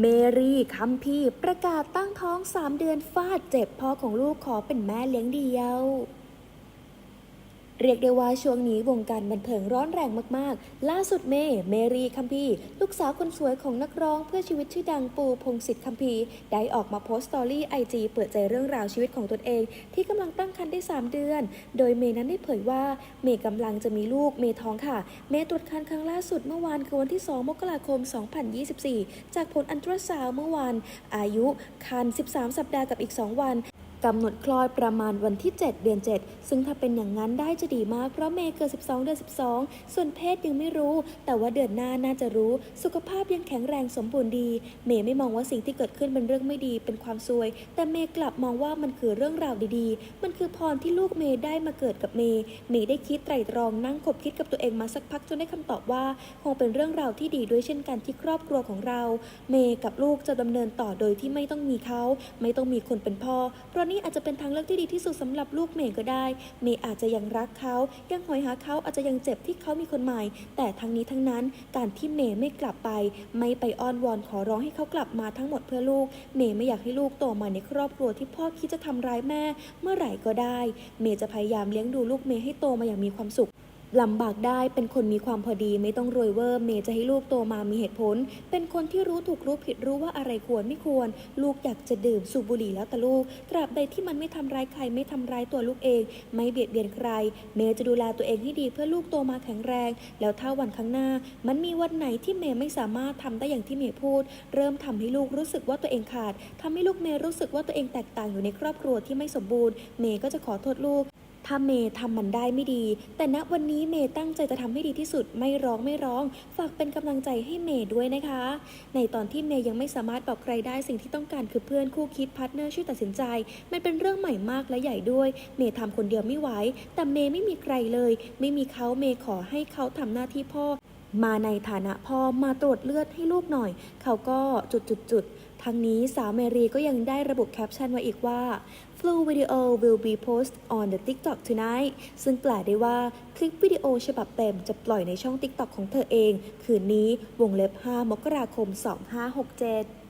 เมรี่คัมพีประกาศตั้งท้อง 3 เดือนฟาดเจ็บพ่อของลูกขอเป็นแม่เลี้ยงเดียว เรียกได้ว่าช่วงนี้วงการบันเทิงร้อนแรงมากๆ ล่าสุดเมย์เมรีคัมพีลูกสาวคนสวยของนักร้องเพื่อชีวิตชื่อดังปูพงศิษฐ์คัมพีได้ออกมาโพสต์สตอรี่ไอจีเปิดใจเรื่องราวชีวิตของตนเอง ที่กำลังตั้งครรภ์ได้ 3 เดือน โดยเมย์นั้นได้เผยว่าเมย์กำลังจะมีลูกเมย์ท้องค่ะ เมย์ตรวจครรภ์ครั้งล่าสุดเมื่อวานคือวันที่ 2 มกราคม 2024 จากผลอันตราซาวเมื่อวานอายุครรภ์13 สัปดาห์กับอีก 2 วัน กำหนดคลอดประมาณวันที่ 7 เดือน 7 ซึ่งถ้าเป็นอย่างนั้นได้จะดีมากเพราะเมย์เกิด 12 เดือน 12 ส่วนเพศยังไม่รู้ แต่ว่าเดือนหน้าน่าจะรู้ สุขภาพยังแข็งแรงสมบูรณ์ดี เมย์ไม่มองว่าสิ่งที่เกิดขึ้นเป็นเรื่องไม่ดีเป็นความซวย แต่เมย์กลับมองว่ามันคือเรื่องราวดีๆ มันคือพรที่ลูกเมย์ได้มาเกิดกับเมย์ เมย์ได้คิดไตร่ตรองนั่งคบคิดกับตัวเองมาสักพักจนได้คำตอบว่าคงเป็นเรื่องราวที่ดีด้วยเช่นกันที่ครอบครัวของเรา เมย์กับลูกจะดำเนินต่อโดยที่ไม่ต้องมีเขา ไม่ต้องมีคนเป็นพ่อเพราะนี่อาจจะเป็นทางเลือกที่ดีที่สุดสำหรับลูกเมย์ก็ได้ เมย์อาจจะยังรักเขายังหอยหาเขาอาจจะยังเจ็บที่เขามีคนใหม่ แต่ทั้งนี้ทั้งนั้นการที่เมย์ไม่กลับไป ไม่ไปอ้อนวอนขอร้องให้เขากลับมาทั้งหมดเพื่อลูก เมย์ไม่อยากให้ลูกโตมาในครอบครัวที่พ่อคิดจะทำร้ายแม่ เมื่อไหร่ก็ได้ เมย์จะพยายามเลี้ยงดูลูกเมย์ให้โตมาอย่างมีความสุข ลำบากได้เป็นคนมีความพอดีไม่ต้องรวยเวอร์เมย์จะให้ลูกโตมามีเหตุผล เป็นคนที่รู้ถูกรู้ผิดรู้ว่าอะไรควรไม่ควร ลูกอยากจะดื่มสูบบุหรี่แล้วแต่ลูก ตราบใดที่มันไม่ทำร้ายใครไม่ทำร้ายตัวลูกเอง ไม่เบียดเบียนใคร เมย์จะดูแลตัวเองให้ดีเพื่อลูกโตมาแข็งแรง แล้วถ้าวันข้างหน้า มันมีวันไหนที่เมย์ไม่สามารถทำได้อย่างที่เมย์พูด เริ่มทำให้ลูกรู้สึกว่าตัวเองขาดทำให้ลูกเมย์รู้สึกว่าตัวเองแตกต่างอยู่ในครอบครัวที่ไม่สมบูรณ์ เมย์ก็จะขอโทษลูก ถ้าเมย์ทำมันได้ไม่ดี แต่ณวันนี้เมย์ตั้งใจจะทำให้ดีที่สุดไม่ร้องไม่ร้อง ฝากเป็นกำลังใจให้เมย์ด้วยนะคะ ในตอนที่เมย์ยังไม่สามารถบอกใครได้สิ่งที่ต้องการคือเพื่อนคู่คิดพาร์ทเนอร์ช่วยตัดสินใจ มันเป็นเรื่องใหม่มากและใหญ่ด้วย เมย์ทำคนเดียวไม่ไหวแต่เมย์ไม่มีใครเลย ไม่มีเขาเมย์ขอให้เขาทำหน้าที่พ่อ มาในฐานะพ่อมาตรวจเลือดให้ลูกหน่อย เขาก็จุดจุดจุด ทั้งนี้สาวเมรีก็ยังได้ระบุแคปชั่นไว้อีกว่า Flu video will be posted on the TikTok tonight ซึ่งแปลได้ว่าคลิปวิดีโอฉบับเต็มจะปล่อยในช่อง TikTok ของเธอเอง คืนนี้วงเล็บ 5 มกราคม 2567